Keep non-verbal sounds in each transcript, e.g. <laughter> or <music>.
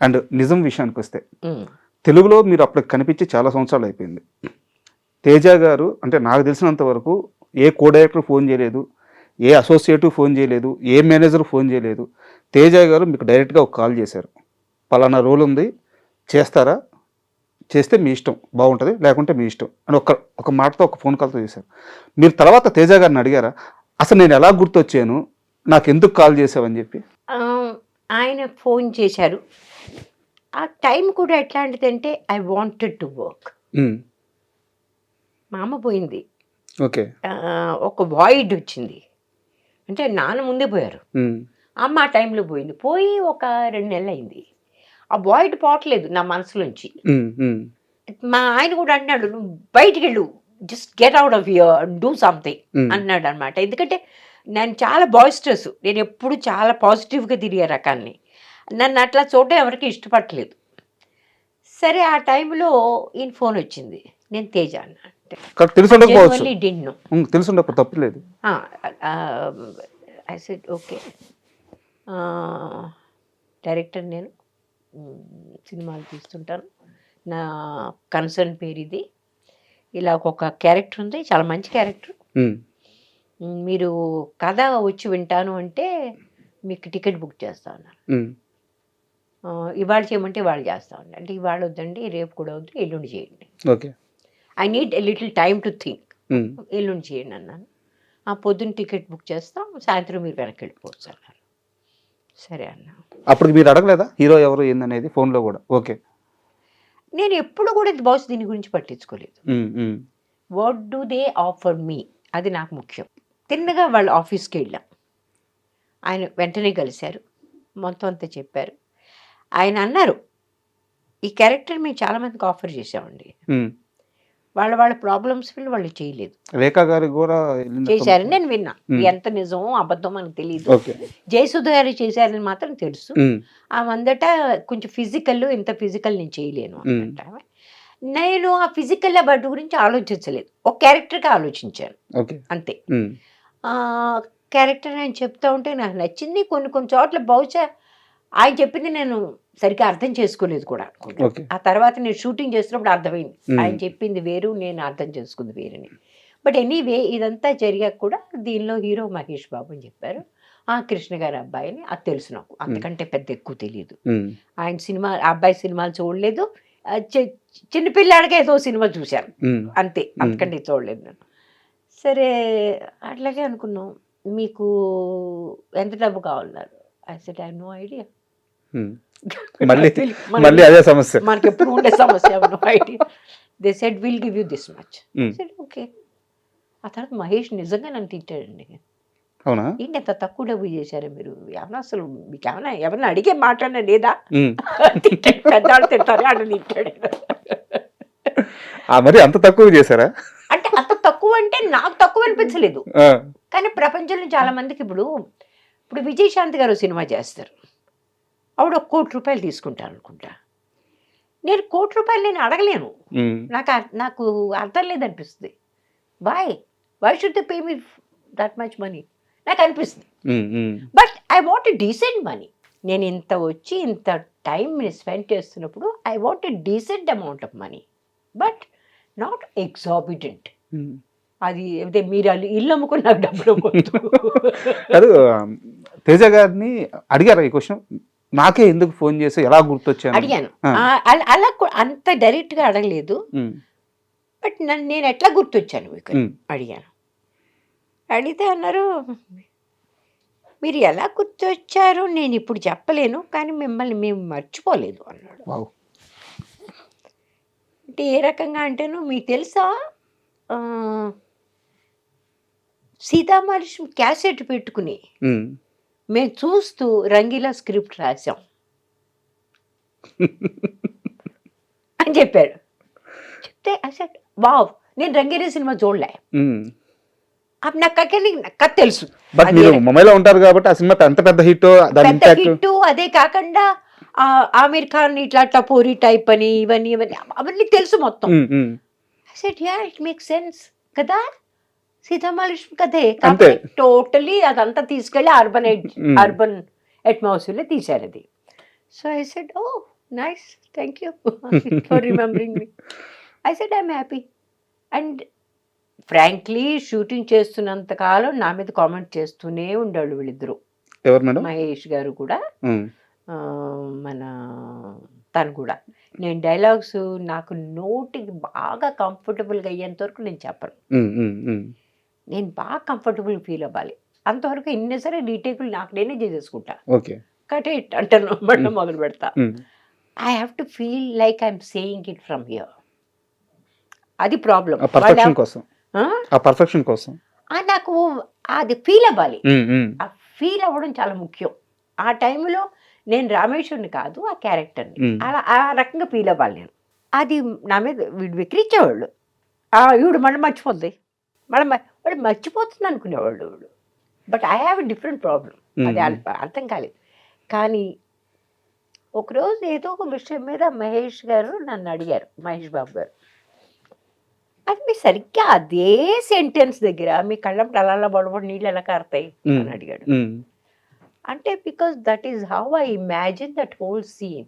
And నిజం విషయానికి వస్తే. తెలుగులో మీరు అప్పుడు కనిపించి చాలా సంవత్సరాలు అయిపోయింది. తేజ గారు అంటే నాకు తెలిసినంత వరకు ఏ కో డైరెక్టర్ ఫోన్ చేయలేదు ఏ అసోసియేట్ ఫోన్ చేయలేదు ఏ మేనేజర్ ఫోన్ చేయలేదు. తేజ గారు మీకు డైరెక్ట్గా ఒక కాల్ చేశారు. పలానా రోల్ ఉంది చేస్తారా? చేస్తే మీ ఇష్టం బాగుంటుంది లేకుంటే మీ ఇష్టం అని ఒక ఒక మాటతో ఒక ఫోన్ కాల్తో చేశారు. మీరు తర్వాత తేజ గారిని అడిగారా? అసలు నేను ఎలా గుర్తొచ్చాను? నాకు ఎందుకు కాల్ చేసావని చెప్పి? ఆయన ఫోన్ చేశారు. ఆ టైం కూడా ఎట్లాంటిదంటే ఐ వాంటెడ్ టు వర్క్. మా అమ్మ పోయింది. ఓకే. ఒక వాయిడ్ వచ్చింది. అంటే నాన్న ముందే పోయారు. అమ్మ ఆ టైంలో పోయింది. పోయి ఒక రెండు నెలలు అయింది ఆ వాయిడ్ పోవట్లేదు నా మనసులోంచి. మా ఆయన కూడా అన్నాడు నువ్వు బయటికి వెళ్ళు. Just get out of your do something. అన్నాడు అనమాట ఎందుకంటే నేను చాలా బాయిస్టర్స్. నేను ఎప్పుడు చాలా పాజిటివ్గా తిరిగే రకాన్ని. నన్ను అట్లా చూడడం ఎవరికి ఇష్టపడలేదు సరే ఆ టైంలో ఈయన ఫోన్ వచ్చింది. నేను తేజ అన్న. తెలిసి ఉండకపోవచ్చు డిన్ను. ఉమ్, తెలిసి ఉండకపోతే తప్పలేదు ఐ సెడ్ ఓకే డైరెక్టర్ నేను సినిమాలు తీస్తుంటాను. నా కన్సర్న్ పేరు ఇది. ఇలా ఒక క్యారెక్టర్ ఉంది చాలా మంచి క్యారెక్టర్. మీరు కథ వచ్చి వింటాను అంటే మీకు టికెట్ బుక్ చేస్తా ఉన్నారు ఇవాళ చేయమంటే ఇవాళ చేస్తా ఉన్నారు అంటే ఇవాళ వద్దండి రేపు కూడా వద్దు ఎల్లుండి చేయండి. Okay. I need a little time to think ఎల్లుండి చేయండి అన్నాను. ఆ పొద్దున్న టికెట్ బుక్ చేస్తాం సాయంత్రం మీరు వెనక్కి వెళ్ళిపోవచ్చు అన్నారు. సరే అన్నా. అప్పుడు మీరు అడగలేదా? హీరో ఎవరు ఏందనేది ఫోన్లో కూడా? ఓకే. నేను ఎప్పుడు కూడా బహుశా దీని గురించి పట్టించుకోలేదు. What do they offer me అది నాకు ముఖ్యం. తిన్నగా వాళ్ళ ఆఫీస్కి వెళ్ళాం. ఆయన వెంటనే కలిశారు. మొత్తం అంతా చెప్పారు. ఆయన అన్నారు ఈ క్యారెక్టర్ మేము చాలామందికి ఆఫర్ చేసామండి. వాళ్ళ వాళ్ళ ప్రాబ్లమ్స్ వల్ల వాళ్ళు చేయలేదు. రేఖా గారికి కూడా చేశారని నేను విన్నా. ఎంత నిజమో అబద్ధం మనకు తెలియదు జయసుధ గారు చేశారని మాత్రం తెలుసు. ఉమ్, ఆ వందట కొంచెం ఫిజికల్ ఇంత ఫిజికల్ నేను చేయలేను ఆమె. నేను ఆ ఫిజికల్ బట్ గురించి ఆలోచించలేదు. ఒక క్యారెక్టర్కి ఆలోచించాను. అంతే. క్యారెక్టర్ ఆయన చెప్తా ఉంటే నాకు నచ్చింది. కొన్ని కొన్ని చోట్ల బహుశా ఆయన చెప్పింది నేను సరిగ్గా అర్థం చేసుకోలేదు కూడా. ఆ తర్వాత నేను షూటింగ్ చేస్తున్నప్పుడు అర్థమైంది. ఆయన చెప్పింది వేరు నేను అర్థం చేసుకుంది వేరని. బట్ ఎనీవే ఇదంతా జరిగాక కూడా దీనిలో హీరో మహేష్ బాబు అని చెప్పారు. ఆ కృష్ణ గారి అబ్బాయిని అది తెలుసు నాకు. అంతకంటే పెద్ద ఎక్కువ తెలియదు ఆయన సినిమా ఆ అబ్బాయి సినిమాలు చూడలేదు. ఆ చి- చిన్నపిల్లాడికి ఏదో సినిమా చూశాను. అంతే. అంతకంటే చూడలేదు నేను. సరే అట్లాగే అనుకున్నాం. మీకు ఎంత డబ్బు కావాలన్నారు I said I no idea. <laughs> మళ్ళీ మళ్ళీ అదే సమస్య. మనకి ఎప్పుడు ఉండే సమస్య they said will give you this much okay ఆ తర్వాత మహేష్ నిజంగా నన్ను తిట్టాడండి. అవునా? ఏంటి అంత తక్కువ డబ్బు చేశారు మీరు? ఏమన్నా అసలు మీకు ఏమైనా ఎవరైనా అడిగే మాట్లాడినా లేదా. <laughs> తిట్టాడు పెద్దాడు తింటారే తిట్టాడు. ఆ, మరి అంత తక్కువ చేశారా? అంటే అంత తక్కువ అంటే నాకు తక్కువ అనిపించలేదు. కానీ ప్రపంచంలో చాలా మందికి ఇప్పుడు ఇప్పుడు విజయశాంతి గారు సినిమా చేస్తారు. ఆవిడ ఒక కోటి రూపాయలు తీసుకుంటారు అనుకుంటా. నేను కోటి రూపాయలు నేను అడగలేను. నాకు నాకు అర్థం లేదనిపిస్తుంది. Boy why should pay me that much money నాకు అనిపిస్తుంది. But I want decent money నేను ఇంత వచ్చి ఇంత టైం స్పెండ్ చేస్తున్నప్పుడు I want decent amount of money but not exorbitant. అది అదే మీరు ఇల్లు అమ్ముకుని నాకు డబ్బులు. <laughs> కాదు తేజ గారిని అడిగారా ఈ క్వశ్చన్ నాకే ఎందుకు ఫోన్ చేసి ఎలా గుర్తొచ్చాను? అడిగాను. అల- అంత డైరెక్ట్గా అడగలేదు. ఉమ్, బట్ నన్ను నేను ఎట్లా గుర్తొచ్చాను మీకు? అడిగాను. అడిగితే అన్నారు మీరు ఎలా గుర్తొచ్చారో నేను ఇప్పుడు చెప్పలేను కానీ మిమ్మల్ని మేము మర్చిపోలేదు అన్నాడు. అంటే ఏ రకంగా అంటేను మీకు తెలుసా? ఆ, సీతామహాలక్ష్మి క్యాసెట్ పెట్టుకుని మేము చూస్తూ రంగీలా స్క్రిప్ట్ రాసాం <laughs> అని చెప్పాడు. చెప్తే అసలు వావ్ నేను రంగీలా సినిమా చూడలే. ఉమ్. అప్పుడు నాకు కక్కని కథ తెలుసు. బట్ మీరు ఉంటారు కాబట్టి ఆ సినిమా ఎంత పెద్ద హిట్ పెద్ద హిట్ అదే కాకుండా ఆమీర్ ఖాన్ ఇట్లా టపోరీ టైప్ అని ఇవన్నీ ఇవన్నీ అవన్నీ తెలుసు మొత్తం. యా ఇట్ మేక్ సెన్స్ కదా? సీతామహాలక్ష్మి కదే అంతే. టోటలీ అదంతా తీసుకెళ్ళి అర్బన్. అర్బన్ అట్మాస్ఫియర్లో తీశారు అది. So I said oh nice thank you for remembering me I said I'm happy and frankly shooting చేస్తున్నంత కాలం నా మీద కామెంట్ చేస్తూనే ఉండేవాళ్ళు వీళ్ళిద్దరూ. ఎవరు మేడం? మహేష్ గారు కూడా. మన తను కూడా. నేను డైలాగ్స్ నాకు నోటికి బాగా కంఫర్టబుల్గా అయ్యేంత వరకు నేను చెప్పను. నేను బాగా కంఫర్టబుల్ ఫీల్ అవ్వాలి. అంతవరకు ఎన్ని సరే రీటేకులు నాకు నేనే చేసేసుకుంటా. కటే అంటాను మళ్ళీ మొదలు పెడతా. I have to feel like I'm saying it from here అది ప్రాబ్లం కోసం. పర్ఫెక్షన్ కోసం. నాకు అది ఫీల్ అవ్వాలి. ఆ ఫీల్ అవ్వడం చాలా ముఖ్యం. ఆ టైంలో నేను రామేశ్వరుని కాదు ఆ క్యారెక్టర్ని. అలా ఆ రకంగా ఫీల్ అవ్వాలి నేను. అది నా మీద వీడు విక్రించేవాళ్ళు ఆ ఈవిడ మళ్ళీ మర్చిపోద్ది. మళ్ళీ వాడు మర్చిపోతుంది అనుకునేవాళ్ళు వీడు but I have different problem అది అర్థ- కాలేదు. కానీ ఒకరోజు ఏదో ఒక విషయం మీద మహేష్ గారు నన్ను అడిగారు మహేష్ బాబు గారు. అది మీ సరిగ్గా అదే సెంటెన్స్ దగ్గర మీ కళ్ళప్పుడు అలా బడబడి నీళ్ళు ఎలా కారుతాయి? అని అడిగాడు. అంటే because that is how I imagine that whole scene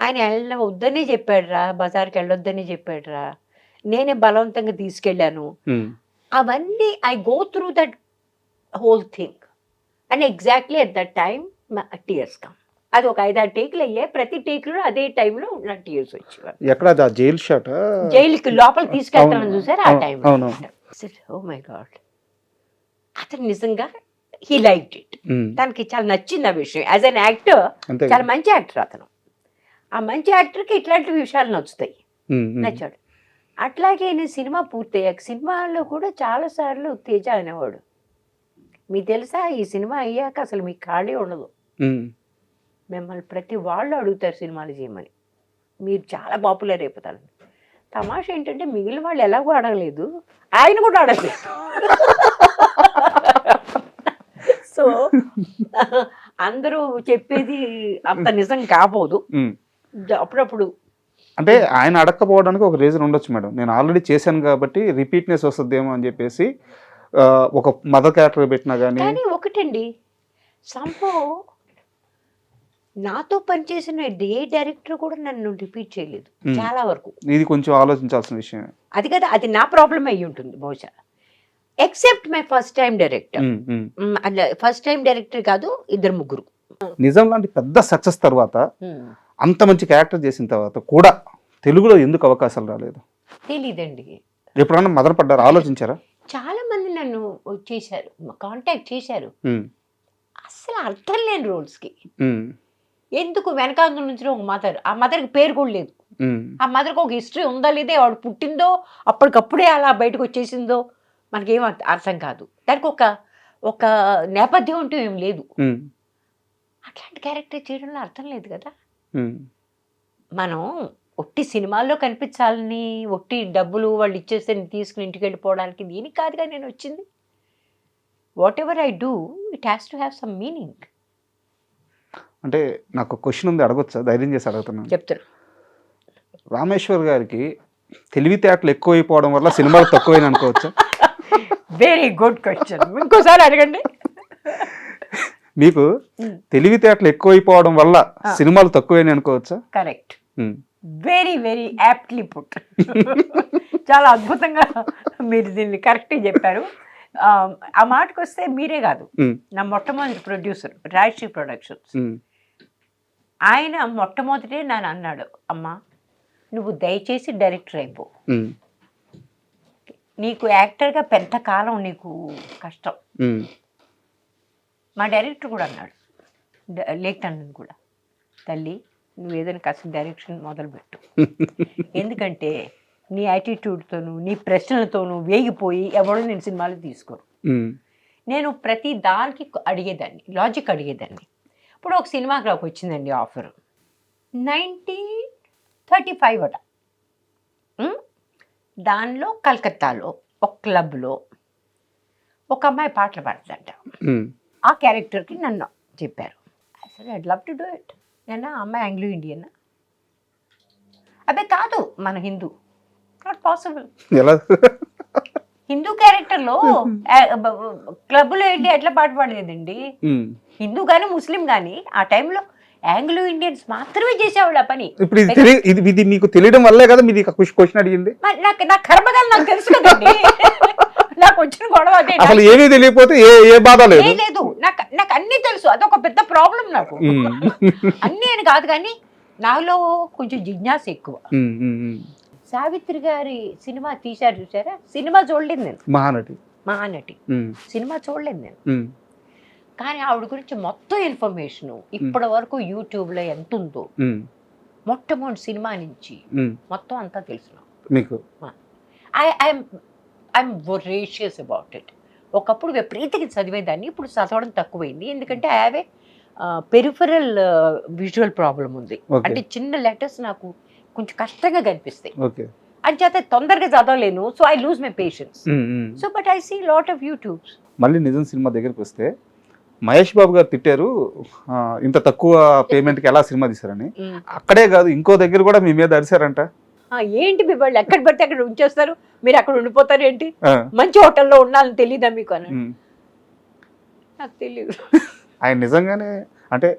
ఆయన వెళ్ళిన వద్దనే చెప్పాడురా బజార్కి వెళ్ళొద్దని చెప్పాడురా. నేనే బలవంతంగా తీసుకెళ్ళాను. అవన్నీ I go through that whole thing and exactly at that time tears come అది ఒక ఐదారు టేకులు అయ్యాయి. ప్రతి టేకులో అదే టైంలో నా టీయర్స్ వచ్చేవారు. ఎక్కడ జైల్ షాట్ జైలుకి లోపల తీసుకెళ్తామని చూసారు? ఆ టైం. ఓ మై గాడ్ అతను నిజంగా హీ లైక్ ఇట్ తనకి చాలా నచ్చింది ఆ విషయం. యాజ్ అన్ యాక్టర్ చాలా మంచి యాక్టర్ అతను. ఆ మంచి యాక్టర్కి ఇట్లాంటి విషయాలు నచ్చుతాయి. నచ్చాడు. అట్లాగే నేను సినిమా పూర్తయ్యాక సినిమాల్లో కూడా చాలాసార్లు తేజ అనేవాడు. మీకు తెలుసా? ఈ సినిమా అయ్యాక అసలు మీకు ఖాళీ ఉండదు. మిమ్మల్ని ప్రతి వాళ్ళు అడుగుతారు సినిమాలు చేయమని. మీరు చాలా పాపులర్ అయిపోతారు. తమాష ఏంటంటే మిగిలిన వాళ్ళు ఎలాగో అడగలేదు. ఆయన కూడా అడగలేదు. <laughs> సో అందరూ చెప్పేది అంత నిజం కాబోదు. అప్పుడప్పుడు అంటే ఆయన అడగకపోవడానికి ఒక రీజన్ ఉండొచ్చు మేడం. నేను ఆల్రెడీ చేశాను కాబట్టి రిపీట్నెస్ వస్తుందేమో అని చెప్పేసి ఒక మదర్ క్యారెక్టర్ పెట్టినా కానీ కానీ ఒకటండి. సంభవ్ నాతో పనిచేసిన ఏ డైరెక్టర్ కూడా నన్ను రిపీట్ చేయలేదు. చాలా వరకు. ఇది కొంచెం ఆలోచించాల్సిన విషయం అది కదా అది నా ప్రాబ్లం అయి ఉంటుంది బహుశా. Except my first time director. First time director కాదు ఇద్దరు ముగ్గురు. నిజం లాంటి పెద్ద సక్సెస్ తర్వాత. అంత మంచి క్యారెక్టర్ చేసిన తర్వాత కూడా తెలుగులో ఎందుకు అవకాశాలు రాలేదు? తెలీదండి. ఎప్పుడన్నా మదన పడ్డారు? ఆలోచించారా? చాలా మంది నన్ను చేశారు కాంటాక్ట్ చేశారు. అసలు అర్థం లేని రోల్స్కి. ఎందుకు వెనకాల నుంచి ఒక మదర్ ఆ మదర్కి పేరు కూడా లేదు. ఆ మదర్కి ఒక హిస్టరీ ఉందా లేదే వాడు పుట్టిందో అప్పటికప్పుడే అలా బయటకు వచ్చేసిందో మనకేం అర్థ- అర్థం కాదు. దానికి ఒక ఒక నేపథ్యం అంటూ ఏం లేదు. అట్లాంటి క్యారెక్టర్ చేయడంలో అర్థం లేదు కదా. మనం ఒట్టి సినిమాల్లో కనిపించాలని ఒట్టి డబ్బులు వాళ్ళు ఇచ్చేస్తే నేను తీసుకుని ఇంటికి వెళ్ళిపోవడానికి దీనికి కాదుగా నేను వచ్చింది. Whatever I do it has to have some meaning అంటే నాకు క్వశ్చన్ ఉంది అడగొచ్చా? ధైర్యం చేసి అడుగుతున్నాను. చెప్తారు రామేశ్వర్ గారికి తెలివితేటలు ఎక్కువైపోవడం వల్ల సినిమాలు తక్కువైన అనుకోవచ్చా? వెరీ గుడ్ క్వశ్చన్ ఇంకోసారి అడగండి. <laughs> మీకు. తెలివితేటలు ఎక్కువైపోవడం వల్ల. సినిమాలు తక్కువైన అనుకోవచ్చా? Correct. Very very aptly put చాలా అద్భుతంగా మీరు దీన్ని కరెక్ట్గా చెప్పారు. ఆ, మాటకు వస్తే మీరే కాదు. నా మొట్టమొదటి ప్రొడ్యూసర్ రాజశ్రీ ప్రొడక్షన్స్ ఆయన మొట్టమొదటే నన్ను అన్నాడు అమ్మా నువ్వు దయచేసి డైరెక్టర్ అయిపో. నీకు యాక్టర్గా పెద్ద కాలం నీకు కష్టం. మా డైరెక్టర్ కూడా అన్నాడు. లేఖనన్ కూడా. తల్లి నువ్వు ఏదైనా కాస్త డైరెక్షన్ మొదలుపెట్టు. ఎందుకంటే నీ యాటిట్యూడ్తోనూ నీ ప్రశ్నలతోనూ వేగిపోయి ఎవడో నేను సినిమాలు తీసుకోను. ఉమ్, నేను ప్రతి దానికి అడిగేదాన్ని లాజిక్ అడిగేదాన్ని. ఇప్పుడు ఒక సినిమాకి నాకు వచ్చిందండి ఆఫర్ నైన్టీన్ థర్టీ ఫైవ్ అట? దానిలో కలకత్తాలో ఒక క్లబ్లో ఒక అమ్మాయి పాటలు పాడుతుందంట. ఆ క్యారెక్టర్కి నన్ను చెప్పారు. అసలు I'd love to do it నేను? అమ్మాయి ఆంగ్లో ఇండియన్? అబ్బే కాదు మన హిందూ. నాట్ పాసిబుల్ హిందూ క్యారెక్టర్లో <laughs> క్లబ్లో వెళ్ళి ఎట్లా పాట పాడలేదండి హిందూ కానీ ముస్లిం కానీ ఆ టైంలో ఆంగ్లో ఇండియన్స్ మాత్రమే చేసేవాళ్ళు ఆ పని. ఇప్పుడు ఇది మీకు తెలియడం వల్లే కదా మీరు క్వశ్చన్ అడిగింది? నాకు నా కర్మగాలు నాకు తెలుసు కదండి. <laughs> నాకు వచ్చిన గొడవ అదే నాకు. అసలు ఏమీ తెలియకపోతే ఏ ఏ బాధ లేదు. లేదు. నాకు నాకు అన్ని తెలుసు. అదొక పెద్ద ప్రాబ్లం నాకు. అన్నీ అని కాదు కానీ నాలో కొంచెం జిజ్ఞాస ఎక్కువ. సావిత్రి గారి సినిమా తీశారు చూసారా? సినిమా చూడలేదు నేను. మహానటి. మహానటి. సినిమా చూడలేదు నేను. కానీ ఆవిడ గురించి మొత్తం ఇన్ఫర్మేషన్ ఇప్పటి వరకు యూట్యూబ్లో ఎంత ఉందో మొట్టమొదటి సినిమా నుంచి. మొత్తం అంతా తెలుసు. మీకు? I'm I'm voracious about it ఒకప్పుడు విపరీతంగా చదివేదాన్ని ఇప్పుడు చదవడం తక్కువైంది. ఎందుకంటే ఏ పెరిఫరల్ విజువల్ ప్రాబ్లం ఉంది. అంటే చిన్న లెటర్స్ నాకు కొంచెం కష్టంగా కనిపిస్తాయి. ఓకే అంచేత తొందరగా చదవలేను. So I lose my patience. So but I see lot of YouTubes మళ్ళీ నిజం సినిమా దగ్గరికి వస్తే మహేష్ బాబు గారు తిట్టారు ఇంత తక్కువ <laughs> పేమెంట్కి ఎలా సినిమా తీశారని. అక్కడే కాదు ఇంకో దగ్గర కూడా మీ మీద అరిశారంట. ఏంటి మీ వాళ్ళు ఎక్కడ పడితే అక్కడ ఉంచేస్తారు? మీరు అక్కడ ఉండిపోతారు ఏంటి? మంచి హోటల్లో ఉండాలని తెలియదా మీకు అని. నాకు తెలియదు ఆయన నిజంగానే అంటే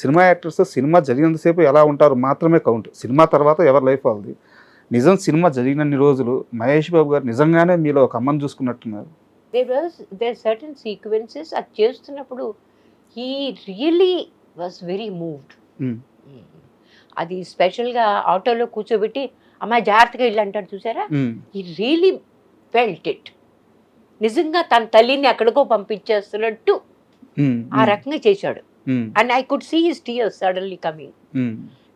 సినిమా యాక్టర్స్ సినిమా జరిగినంతసేపు ఎలా ఉంటారు మాత్రమే కౌంట్. సినిమా తర్వాత ఎవరి లైఫ్ వాళ్ళది? నిజం సినిమా జరిగినన్ని రోజులు మహేష్ బాబు గారు నిజంగానే మీలో ఒక అమ్మని చూసుకున్నట్టున్నారు. There was there certain sequences అది చేస్తున్నప్పుడు he really was very moved అది స్పెషల్గా ఆటోలో కూర్చోబెట్టి అమ్మాయి జాగ్రత్తగా ఇల్లు అంటాడు చూసారా? ఈ రియలీ ఫెల్ట్ ఇట్ నిజంగా తన తల్లిని ఎక్కడికో పంపించేస్తున్నట్టు ఆ రకంగా చేశాడు. And I could see his tears suddenly coming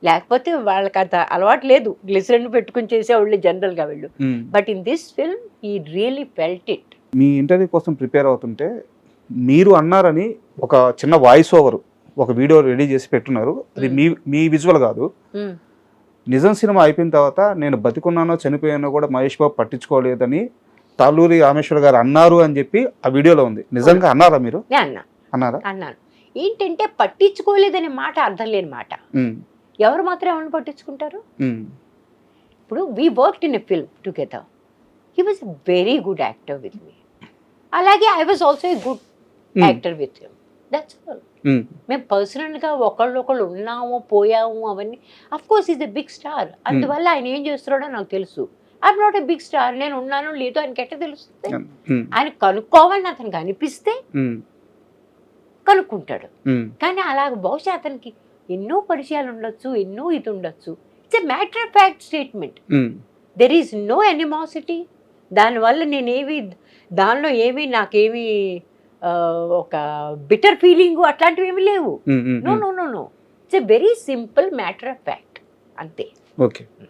లేకపోతే వాళ్ళకి అంత అలవాటు లేదు. గ్లిసరిన్ పెట్టుకుని చేసేవాళ్ళు జనరల్గా వెళ్ళు. But in this film he really felt it me interview కోసం ప్రిపేర్ అవుతుంటే మీరు అన్నారని ఒక చిన్న వాయిస్ ఓవర్ ఒక వీడియో రెడీ చేసి పెట్టున్నారు. అది మీ మీ విజువల్ కాదు. నిజం సినిమా అయిపోయిన తర్వాత నేను బతికున్నానో చనిపోయానో కూడా మహేష్ బాబు పట్టించుకోలేదని తాలూరి రామేశ్వర గారు అన్నారు అని చెప్పి ఆ వీడియోలో ఉంది. నిజంగా అన్నారా మీరు? నేను అన్నా. అన్నారా? అన్నాను. ఏంటంటే పట్టించుకోలేదనే మాట అర్థం లేని మాట. ఎవరు మాత్రం ఎవరిని పట్టించుకుంటారు? ఇప్పుడు we work in a film together he was a very good actor with me అలాగే I was also a good. Actor with him that's all మేము పర్సనల్గా ఒకళ్ళు ఒకళ్ళు ఉన్నాము పోయాము అవన్నీ. Of course is a big star అందువల్ల ఆయన ఏం చేస్తున్నాడో నాకు తెలుసు. I'm not a big star నేను ఉన్నాను లేదో ఆయనకి ఎట్ట తెలుస్తుంది? ఉమ్, ఆయన కనుక్కోవాలని అతనికి అనిపిస్తే కనుక్కుంటాడు. కానీ అలాగ బహుశా అతనికి ఎన్నో పరిచయాలు ఉండొచ్చు ఎన్నో ఇది ఉండొచ్చు. It's a matter of fact statement there is no animosity దానివల్ల నేనేవి దానిలో ఏమీ నాకేమీ ఒక బిటర్ ఫీలింగ్ అట్లాంటివి ఏమీ లేవు. No. No no no it's a very simple matter of fact అంతే. ఓకే